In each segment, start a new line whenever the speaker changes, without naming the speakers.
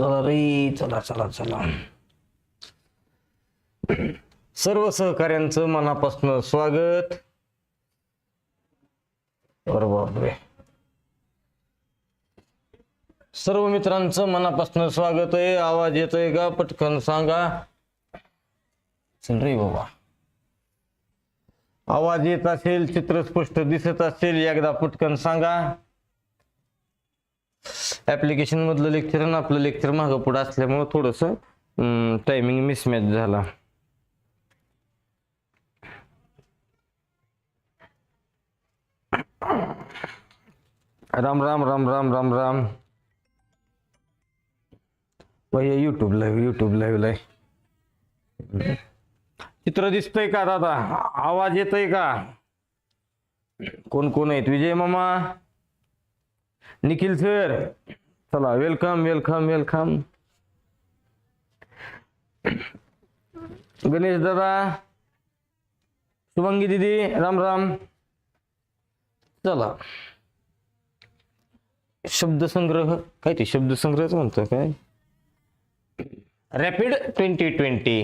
चला रे चला चला चला. सर्व सहकाऱ्यांचं मनापासून स्वागत. अरे सर्व मित्रांचं मनापासून स्वागत आहे आवाज येतोय का? पटकन सांगा. रे बाबा. आवाज येत असेल चित्र स्पष्ट दिसत असेल एकदा पटकन सांगा. ऍप्लिकेशन मधलं लेक्चर आणि आपलं लेक्चर मागं पुढं असल्यामुळं थोडस टायमिंग मिसमॅच झाला. राम राम राम राम राम राम. भैया YouTube live YouTube live live चित्र दिसतंय का दादा? आवाज येतोय का? कोण कोण आहेत? विजय मामा? निखिल सर चला वेलकम वेलकम वेलकम गणेश दादा. शुभंगी दिदी राम राम. चला. शब्दसंग्रह काय ते शब्दसंग्रहच म्हणतो काय? Rapid twenty twenty.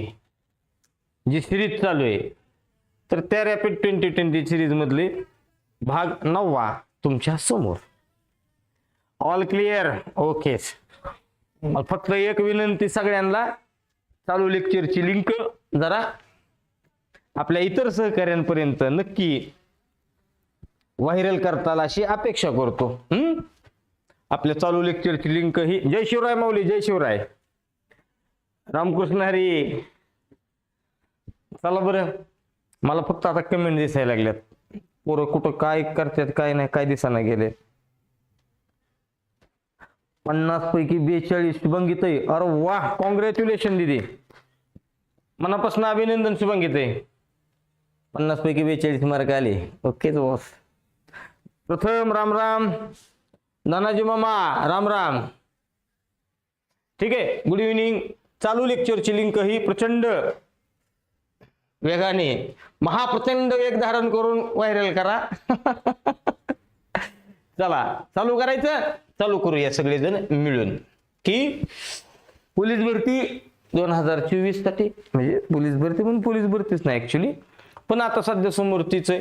जी सिरीज चालू आहे तर त्या रॅपिड ट्वेंटी ट्वेंटी सिरीज मधले भाग नववा तुमच्यासमोर. ऑल क्लिअर ओके फक्त एक विनंती सगळ्यांना. चालू लेक्चरची लिंक जरा आपल्या इतर सहकार्यांपर्यंत नक्की व्हायरल करताल अशी अपेक्षा करतो. हम्म? आपल्या चालू लेक्चरची लिंक ही. जय शिवराय माऊली जय शिवराय. रामकृष्ण हरी. चला बरं. मला फक्त आता कमेंट दिसायला लागल्यात. पोरं कुठं काय करतात काय नाही काय दिसाना गेले पन्नास पैकी बेचाळीस शुभंगीत अरे वा कॉंग्रॅच्युलेशन दिदी. मनापासून अभिनंदन शुभंगीत पन्नास पैकी बेचाळीस मार्क आले. ओकेच बॉस प्रथम राम राम. नानाजी मामा राम राम. ठीक आहे गुड इव्हिनिंग चालू लेक्चरची लिंक ही प्रचंड वेगाने महाप्रचंड वेग धारण करून व्हायरल करा. चला चालू करायचं चालू करूया सगळेजण मिळून. की पोलीस भरती दोन हजार चोवीससाठी म्हणजे पोलीस भरती पण पोलीस भरतीच नाही ऍक्च्युली पण आता सध्या समोर तीच आहे.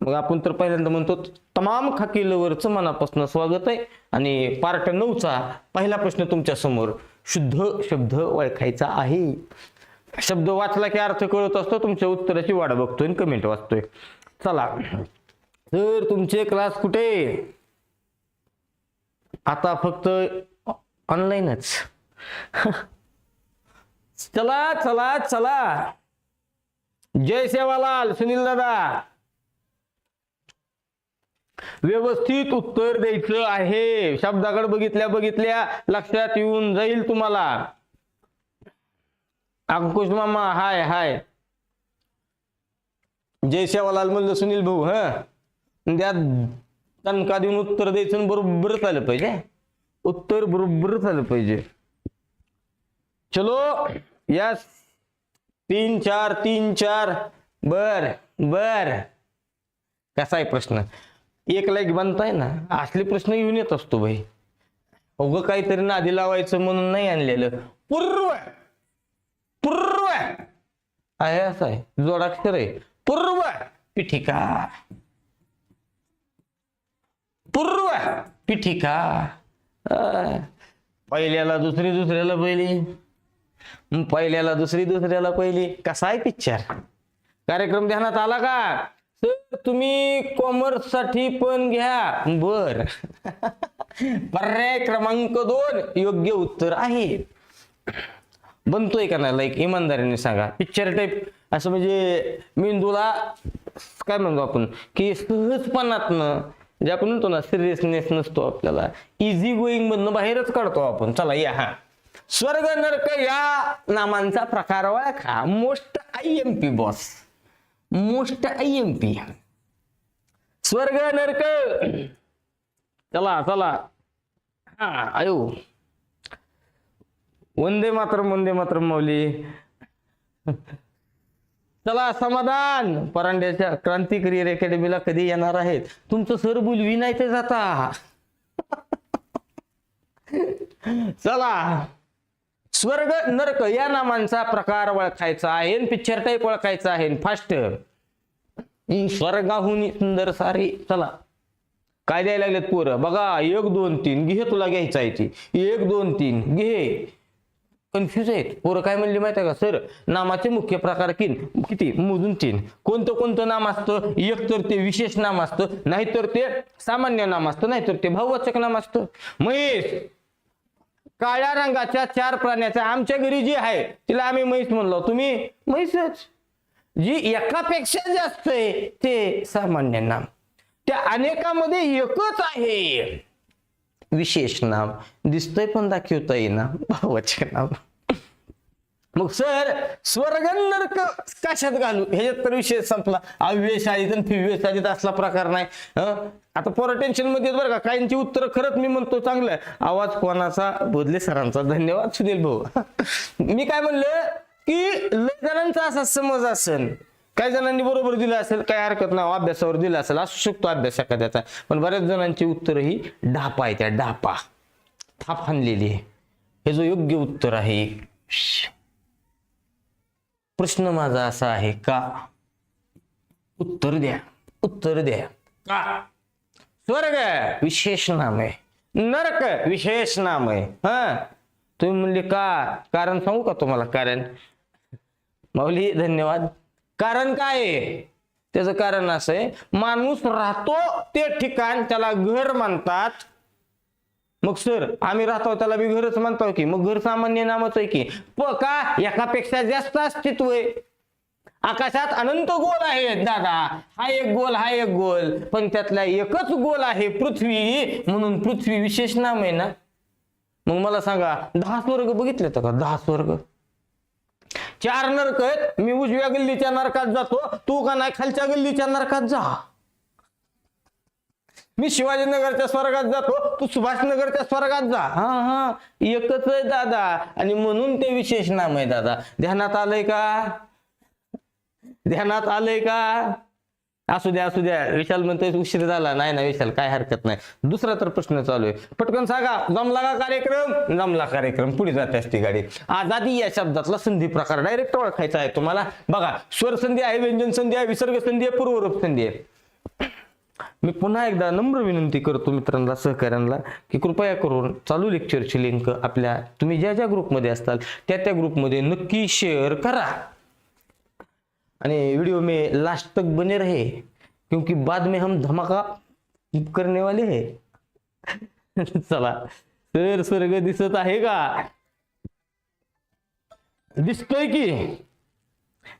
मग आपण तर पहिल्यांदा म्हणतो तमाम खाकी लवरचं मनापासून स्वागत आहे. आणि पार्ट नऊचा पहिला प्रश्न तुमच्यासमोर शुद्ध शब्द ओळखायचा आहे. शब्द वाचला की अर्थ कळत असतो तुमच्या उत्तराची वाट बघतोय आणि कमेंट वाचतोय. चला. तर तुमचे क्लास कुठे? आता फक्त ऑनलाईनच. चला चला चला. जय सेवालाल सुनील दादा. व्यवस्थित उत्तर द्यायचं आहे. शब्दाकडे बघितल्या बघितल्या लक्षात येऊन जाईल तुम्हाला. अंकुश मामा हाय हाय. जय सेवालाल म्हणलं सुनील भाऊ हा? द्या तणका देऊन उत्तर द्यायचं बरोबर झालं पाहिजे. उत्तर बरोबर झालं पाहिजे. चलो यस. तीन चार तीन चार. बर बर. कसा आहे प्रश्न? एक लाईक बनताय ना? असले प्रश्न घेऊन येत असतो भाई. अगं काहीतरी नादी लावायचं म्हणून नाही आणलेलं. पूर्व पूर्व. आहे असं आहे. जोडाक्षर आहे. पूर्व पिठिका. पूर्व पिठिका. पहिल्याला दुसरी दुसऱ्याला पहिली. पहिल्याला दुसरी दुसऱ्याला पहिली. कसा आहे पिक्चर कार्यक्रम ध्यानात आला का? सर तुम्ही कॉमर्ससाठी पण घ्या. बर. पर्याय क्रमांक दोन योग्य उत्तर आहे. बनतोय का नाही? लाईक इमानदारीने सांगा. पिक्चर टाईप असं म्हणजे मेंदूला काय म्हणतो आपण? की सहजपणातनं म्हणजे आपण म्हणतो ना सिरियसनेस नसतो आपल्याला. इझी गोईंग मधनं बाहेरच काढतो आपण. चला या हा. स्वर्ग नरक या नामांचा प्रकार ओळखा. Most I M P boss most I M P स्वर्ग नरक. चला चला. हा आयो. वंदे मातरम वंदे मातरम मौली चला समाधान. परांड्याच्या क्रांती करिअर अकॅडमीला कधी येणार आहेत? तुमचं सर बोलवी नाही ते जाता. चला. स्वर्ग नरक या नामांचा प्रकार ओळखायचा आहे पिक्चर टाईप ओळखायचा आहे फास्ट स्वर्गाहून सुंदर सारी. चला. काय द्यायला लागलेत पोरं? बघा एक दोन तीन. घे तुला घ्यायचा आहे ती. एक दोन तीन. घे. कन्फ्युज आहेत. पोरं काय म्हणले माहिती आहे का? सर नामाचे मुख्य प्रकार किन किती? मोजून तीन. कोणतं कोणतं नाम असतं? एक तर ते विशेष नाम असतं नाहीतर ते सामान्य नाम असतं नाहीतर ते भाववाचक नाम असतं. महेश काळ्या रंगाच्या चार प्राण्याच्या आमच्या घरी जी आहे तिला आम्ही म्हैस म्हणलो. तुम्ही? म्हैसच. जी एकापेक्षा जास्त आहे ते सामान्य नाम. त्या अनेकामध्ये एकच आहे. विशेष नाम. दिसतंय पण दाखवता येईना भावाचे नाम. मग सर स्वर्ग नरक कशात घालू? ह्याच्यात तर विषय संपला. अव्यशाळीत आणि फिव्यशाळीत असला प्रकार नाही. आता पोरं टेन्शनमध्ये बरं का. काहींची उत्तर खरंच मी म्हणतो चांगलं आहे. आवाज कोणाचा? बोधले सरांचा. धन्यवाद सुनील भाऊ. मी काय म्हणलं की लय जणांचा असा समज असेल काही जणांनी बरोबर दिलं असेल काही हरकत नाही अभ्यासावर दिलं असेल असू शकतो अभ्यास एखाद्याचा. पण बऱ्याच जणांची उत्तर ही ढापा आहे त्या ढापा. थाप हाणलेली आहे. हे जो योग्य उत्तर आहे. प्रश्न माझा असा आहे का? उत्तर द्या. उत्तर द्या. का? स्वर्ग विशेष नाम आहे. नरक विशेष नाम आहे. हा? तुम्ही म्हणले का? कारण सांगू का तुम्हाला कारण? माऊली धन्यवाद. कारण काय आहे? त्याचं कारण असं आहे माणूस राहतो ते ठिकाण त्याला घर म्हणतात. मग सर आम्ही राहतो त्याला बी घरच म्हणतो की मग घर सामान्य नामच आहे की प का एकापेक्षा जास्त अस्तित्व आहे? आकाशात अनंत गोल आहेत दादा. हा एक गोल हा एक गोल. पण त्यातला एकच गोल आहे पृथ्वी. म्हणून पृथ्वी विशेष नाम आहे ना? मग मला सांगा दहा स्वर्ग बघितले तर का? दहा स्वर्ग. चार नरक आहेत. मी उजव्या गल्लीच्या नरकात जातो. तू का नाही खालच्या गल्लीच्या नरकात जा? मी शिवाजीनगरच्या स्वर्गात जातो तू सुभाषनगरच्या स्वर्गात जा. हा हा. एकच आहे दादा. आणि म्हणून ते विशेष नाम आहे दादा. ध्यानात आलंय का? ध्यानात आलंय का? असू द्या असू द्या. विशाल म्हणतोय उशीर झाला. नाही ना विशाल काय हरकत नाही. दुसरा तर प्रश्न चालू आहे. पटकन सांगा जमला का कार्यक्रम? जमला कार्यक्रम. पुढे जाते असते गाडी. आजादी या शब्दातला संधी प्रकार. डायरेक्ट ओळखायचा आहे तुम्हाला. बघा स्वर संधी आहे व्यंजन संधी आहे विसर्ग संधी आहे पूर्वरूप संधी आहे. मी पुन्हा एकदा नम्र विनंती करतो मित्रांना सहकाऱ्यांना की कृपया करून चालू लेक्चरची लिंक आपल्या तुम्ही ज्या ज्या ग्रुपमध्ये असताल त्या त्या ग्रुपमध्ये नक्की शेअर करा. आणि वीडियो में लास्ट तक बने रहे क्योंकि बाद में हम धमाका करने वाले है. चला सर स्वर्ग दिसत आहे का? दिसतोय की?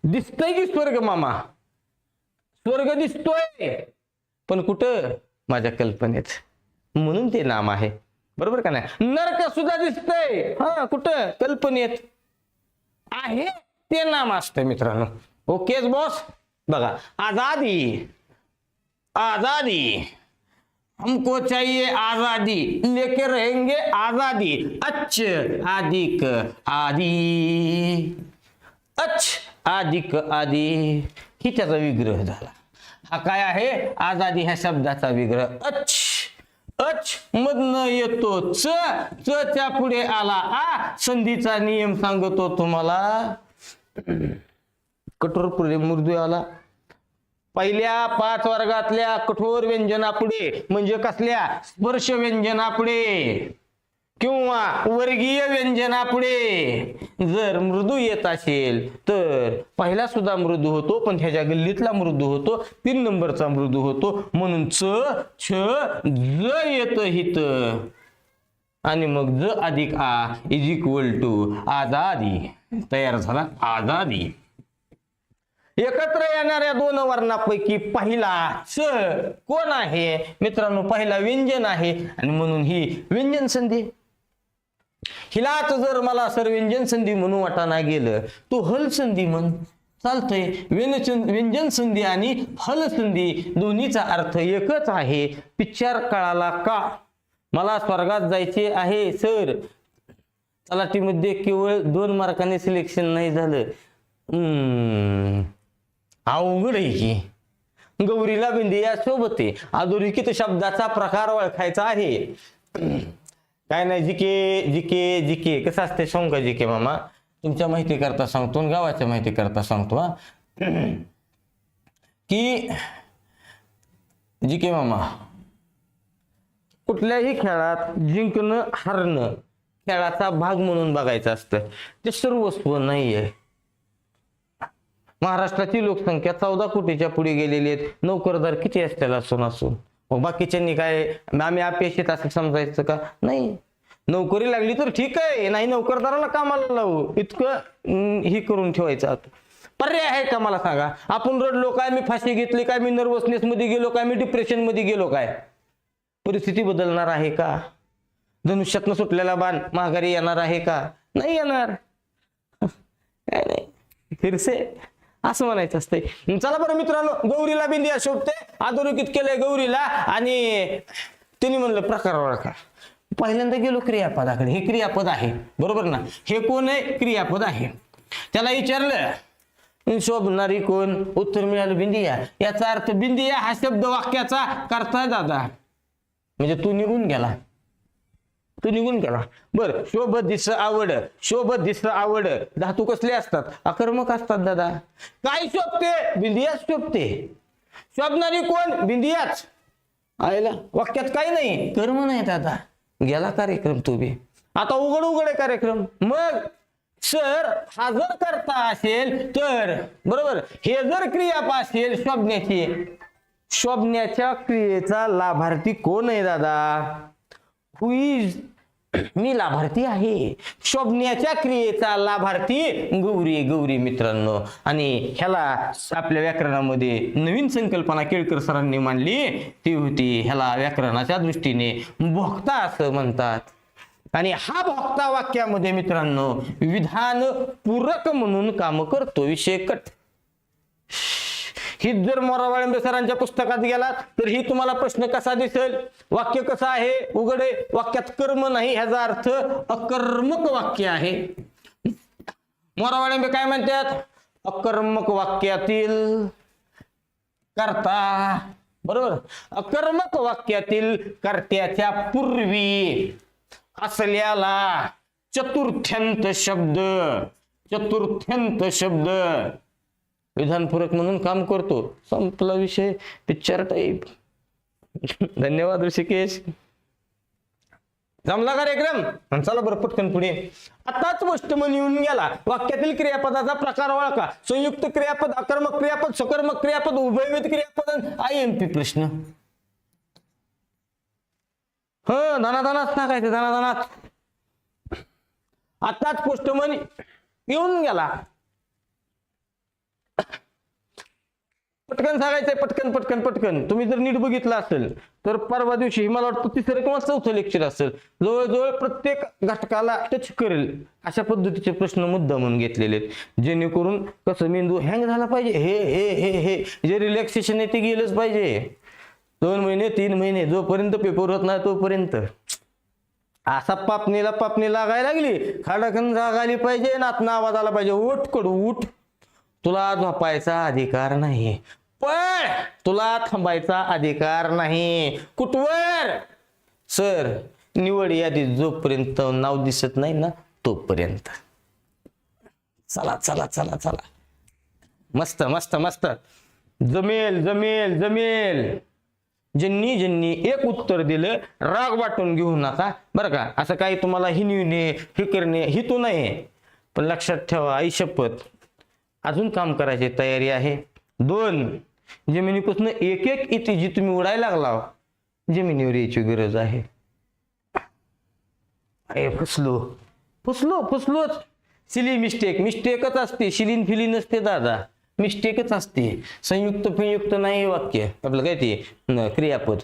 दिसतोय की स्वर्ग मामा? स्वर्ग दिसतोय. पण कुठं? माझ्या कल्पनेत. म्हणून ते नाम आहे. बरोबर का नाही? नरक सुद्धा दिसतंय. हा कुठं? कल्पनेत. आहे? ते नाम असतं मित्रांनो. ओकेच बॉस बघा आजादी. आजादी. हमको चाहिए आजादी. लेके रहेंगे आजादी. अच्छ आदिक आदि. अच्छ आदिक आदि. ही त्याचा विग्रह झाला. हा काय आहे? आजादी ह्या शब्दाचा विग्रह. अच्छ! अच मधनं येतो च. च त्या पुढे आला आ. संधीचा नियम सांगतो तुम्हाला. कठोर पुढे मृदू आला. पहिल्या पाच वर्गातल्या कठोर व्यंजनापुढे म्हणजे कसल्या? स्पर्श व्यंजनापुढे. किंवा वर्गीय व्यंजनापुढे जर मृदू येत असेल तर पहिला सुद्धा मृदू होतो पण ह्याच्या गल्लीतला मृदू होतो तीन नंबरचा मृदू होतो. म्हणून च छ ज येत हित. आणि मग ज अधिक आ इज इक्वल टू आजादी. तयार झाला आजादी. एकत्र येणाऱ्या दोन वर्णापैकी पहिला स कोण आहे? मित्रांनो पहिला व्यंजन आहे. आणि म्हणून ही व्यंजन संधी. हिलाच जर मला सर व्यंजन संधी म्हणून वाटाणा गेलं तो हल संधी म्हण चालतंय. व्यंजन व्यंजन संधी आणि हल संधी दोन्हीचा अर्थ एकच आहे. पिक्चर कळाला का? मला स्वर्गात जायचे आहे सर. तलाठीमध्ये केवळ दोन मार्काने सिलेक्शन नाही झालं. अवघड आहे की गौरीला बिंदी यासोबत आहे. अधोरेखित शब्दाचा प्रकार ओळखायचा आहे. काय नाही जिके जिके जिके. कसं असते सांगू का जिके मामा? तुमच्या माहिती करता सांगतो गावाच्या माहिती करता सांगतो हा. की जिके मामा कुठल्याही खेळात जिंकणं हारणं खेळाचा भाग म्हणून बघायचं असतं. ते सर्वस्व नाही आहे महाराष्ट्राची लोकसंख्या चौदा कोटीच्या पुढे गेलेली आहेत नोकरदार किती असतील असून असून मग बाकीच्यांनी काय आम्ही अपेक्षित असं समजायचं का? नाही. नोकरी लागली तर ठीक आहे. नाही नोकरदाराला कामाला लावू. इतकं हे करून ठेवायचं आता. पर्याय आहे का मला सांगा? आपण रडलो काय मी फाशी घेतली काय? मी नर्वसनेस मध्ये गेलो काय? मी डिप्रेशनमध्ये गेलो काय? परिस्थिती बदलणार आहे का? धनुष्यातनं सुटलेला बाण माघारी येणार आहे का? नाही येणार. काय नाही. फिरसे. असं म्हणायचं असतंय. चला बरं मित्रांनो गौरीला बिंदिया शोभते. अधोरेखित केलंय गौरीला? आणि तिने म्हणलं प्रकार ओळखा. पहिल्यांदा गेलो क्रियापदाकडे हे क्रियापद आहे. बरोबर ना? हे कोण आहे? क्रियापद आहे. त्याला विचारलं शोभणारी कोण? उत्तर मिळालं बिंदिया. याचा अर्थ बिंदिया हा शब्द वाक्याचा करताय दादा. म्हणजे तू निघून गेला. तू निघून गेला. बर शोभ दिस आवड. शोभ दिस आवड. धातू कसले असतात? आक्रमक असतात दादा. काय शोभते? बिंदियाच शोभते. शोभणारी कोण? बिंदियाच. आयला वाक्यात काही नाही. कर्म नाही दादा. गेला कार्यक्रम तुम्ही आता उघड उघड आहे कार्यक्रम. मग सर हा जर करता असेल तर बरोबर? हे जर क्रियाप असेल शोभण्याची. शोभण्याच्या क्रियेचा लाभार्थी कोण आहे दादा? हुईज मी लाभार्थी आहे. शोभण्याच्या क्रियेचा लाभार्थी गौरी गौरी मित्रांनो. आणि ह्याला आपल्या व्याकरणामध्ये नवीन संकल्पना केळकर सरांनी मांडली. ती होती ह्याला व्याकरणाच्या दृष्टीने भोक्ता असं म्हणतात. आणि हा भोक्ता वाक्यामध्ये मित्रांनो विधान पूरक म्हणून काम करतो विषय कट ही जर मोराबाळंबे सरांच्या पुस्तकात गेला तर ही तुम्हाला प्रश्न कसा दिसेल? वाक्य कसं आहे? उघडे. वाक्यात कर्म नाही ह्याचा अर्थ अकर्मक वाक्य आहे. मोराबाळंबे काय म्हणतात? अकर्मक वाक्यातील करता. बरोबर? अकर्मक वाक्यातील कर्त्याच्या पूर्वी असल्याला चतुर्थ्यंत शब्द चतुर्थ्यंत शब्द विधानपूरक म्हणून काम करतो. संपला विषय. पिक्चर टाईप धन्यवाद ऋषिकेश. जमला कार्यक्रम आणि चला बरं पटकन पुढे. आताच गोष्ट मन येऊन गेला. वाक्यातील क्रियापदाचा प्रकार ओळखा. संयुक्त क्रियापद आक्रमक क्रियापद सकर्मक क्रियापद उभयविध क्रियापद आय एम पी प्रश्न. ह काय टाकायचं धनाधनात. आताच पोस्टमन येऊन गेला. पटकन सांगायचंय पटकन पटकन पटकन. तुम्ही जर नीट बघितलं असेल तर परवा दिवशी मला वाटतं तिसरं किंवा चौथं लेक्चर असेल. जवळजवळ प्रत्येक घटकाला टच करेल अशा पद्धतीचे प्रश्न मुद्दा म्हणून घेतलेले आहेत. जेणेकरून कसं मेंदू हँग झाला पाहिजे. हे हे हे हे जे रिलॅक्सेशन आहे ते गेलंच पाहिजे. दोन महिने तीन महिने जोपर्यंत पेपर होत नाही तोपर्यंत. असा पापणीला पापणी लागायला लागली. खाडकन जाग आली पाहिजे नातना आवाज आला पाहिजे. उठकड उठ. तुला झोपायचा अधिकार नाही. पण तुला थांबायचा अधिकार नाही. कुठवर? सर निवड यादीत जोपर्यंत नाव दिसत नाही ना तोपर्यंत. चला चला चला चला. मस्त मस्त मस्त. जमेल जमेल जमेल. ज्यांनी ज्यांनी एक उत्तर दिलं राग वाटून घेऊ नका. बरं का? असं काही तुम्हाला हिनविणे हे करणे हितू नाही. पण लक्षात ठेवा आई शपथ. अजून काम करायची तयारी आहे. दोन जमिनीपासून एक एक इथे जी तुम्ही उडायला लागला जमिनीवर यायची गरज आहे. अरे फसलो. फसलो फसलोच. सिली मिस्टेक मिस्टेकच असते. शिलीन फिली नसते दादा. मिस्टेकच असते. संयुक्त संयुक्त नाही वाक्य. आपलं काय ते? क्रियापद.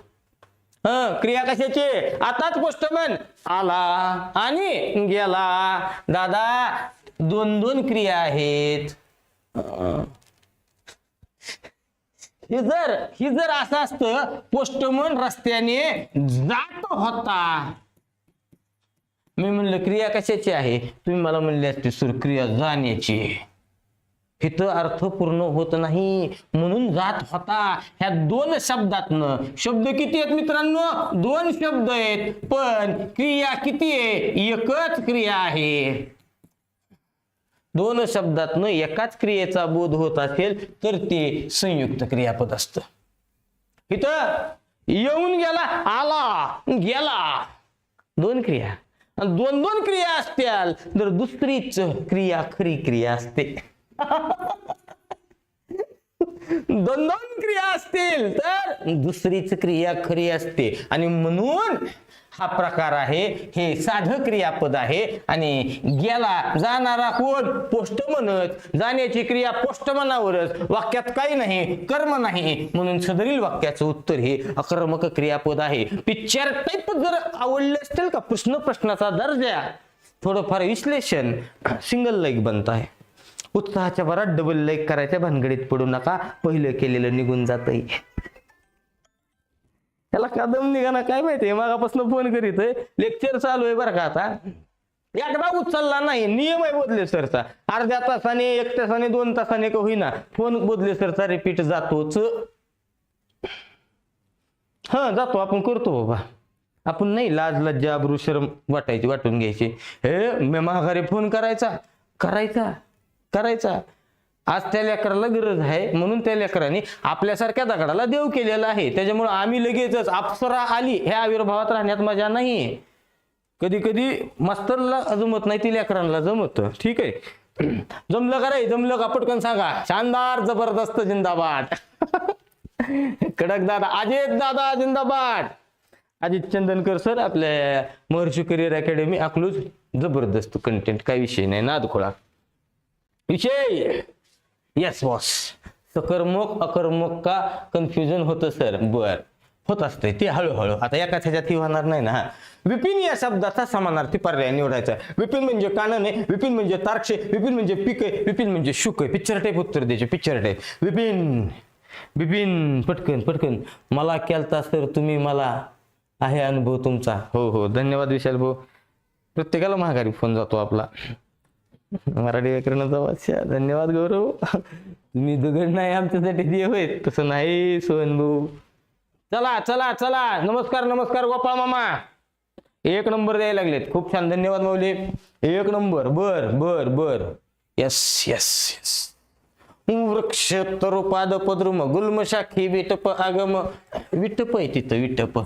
हा क्रिया कशाची? आताच गोष्ट म्हण आला आणि गेला. दादा दोन दोन क्रिया आहेत. हे जर हे जर असं असतं पोस्टमन रस्त्याने जात होता. मी म्हणलं क्रिया कशाची आहे? तुम्ही मला म्हणले असते सुरक्रिया जाण्याची. हिथं अर्थ पूर्ण होत नाही. म्हणून जात होता. ह्या दोन शब्दातनं शब्द किती आहेत मित्रांनो? दोन शब्द आहेत. पण क्रिया किती आहे? एकच क्रिया आहे. दोन शब्दातनं एकाच क्रियेचा बोध होत असेल तर ते संयुक्त क्रियापद असतं. इथं येऊन गेला आला गेला. दोन क्रिया. आणि दोन दोन क्रिया असत्याल तर दुसरीच क्रिया खरी क्रिया असते. दोन दोन क्रिया असतील तर दुसरीच क्रिया खरी असते. आणि म्हणून हा प्रकार आहे. हे साधं क्रियापद आहे. आणि गेला जाणारा कोण? पोष्ट म्हणत. जाण्याची क्रिया पोष्टमनावरच वाक्यात काही नाही कर्म नाही. म्हणून सदरील वाक्याचं उत्तर हे अकर्मक क्रियापद आहे. पिक्चर टाईप जर आवडले असतील का? प्रश्न प्रश्नाचा दर्जा. थोडंफार विश्लेषण सिंगल लाईक बनत आहे. उत्साहाच्या भरात डबल लाईक करायच्या भानगडीत पडू नका. पहिलं केलेलं निघून जातंय. त्याला कदम निघाना काय माहितीये मागापासून फोन करीत लेक्चर चालू आहे बरं का आता. एकदा उचलला नाही. नियम आहे बोधले सरचा. अर्ध्या तासाने एक तासाने दोन तासाने का होईना. फोन बोधले सरचा रिपीट जातोच. हा जातो. आपण करतो बाबा. आपण नाही लाज लज्जा अब्रू शरम वाटायची वाटून घ्यायची. हे मी माघारी फोन करायचा. करायचा. करायचा. आज त्या लेकराला गरज आहे म्हणून त्या लेकराने आपल्यासारख्या दगडाला देव केलेला आहे. त्याच्यामुळे आम्ही लगेचच अप्सरा आली ह्या आविर्भावात राहण्यात मजा नाही कधी कधी मास्तरला जमत नाही ती लेकरांना जमत. ठीक आहे. जमलं का रे? जमलं का? पटकन सांगा. शानदार जबरदस्त जिंदाबाद. कडक दादा अजित दादा जिंदाबाद. अजित चंदनकर सर आपल्या महर्षी करिअर अकॅडमी अकलूज. जबरदस्त कंटेंट काही विषय नाही नादखोळा. विषय! येस बॉस सकर्मक अकर्मक का कन्फ्युजन होतं सर बर. होत असतंय. ते हळूहळू. आता एकाच ह्याच्यात ही होणार नाही ना? विपिन या शब्दाचा समानार्थी पर्याय निवडायचा विपिन म्हणजे कानन आहे विपिन म्हणजे तारक्षे विपिन म्हणजे पीक आहे विपिन म्हणजे शुक आहे. पिक्चर टाईप उत्तर द्यायचे पिक्चर टाईप विपिन विपिन पटकन पटकन. मला केलता सर तुम्ही मला. आहे अनुभव तुमचा. हो हो. धन्यवाद विशाल भाऊ प्रत्येकाला महागारी फोन जातो आपला. मराठी व्याकरणाचा वाचा धन्यवाद गौरव. तुम्ही दगड नाही आमच्यासाठी देव आहेत तसं नाही सोहन भाऊ. चला चला चला. नमस्कार नमस्कार गोपाळ मामा. एक नंबर द्यायला लागलेत. खूप छान. धन्यवाद माऊली. एक नंबर. बर बर बर. यस यस यस वृक्ष तरुपाद पद्रुम गुल्म शाखी विटप आगम. विटप आहे तिथं विटप.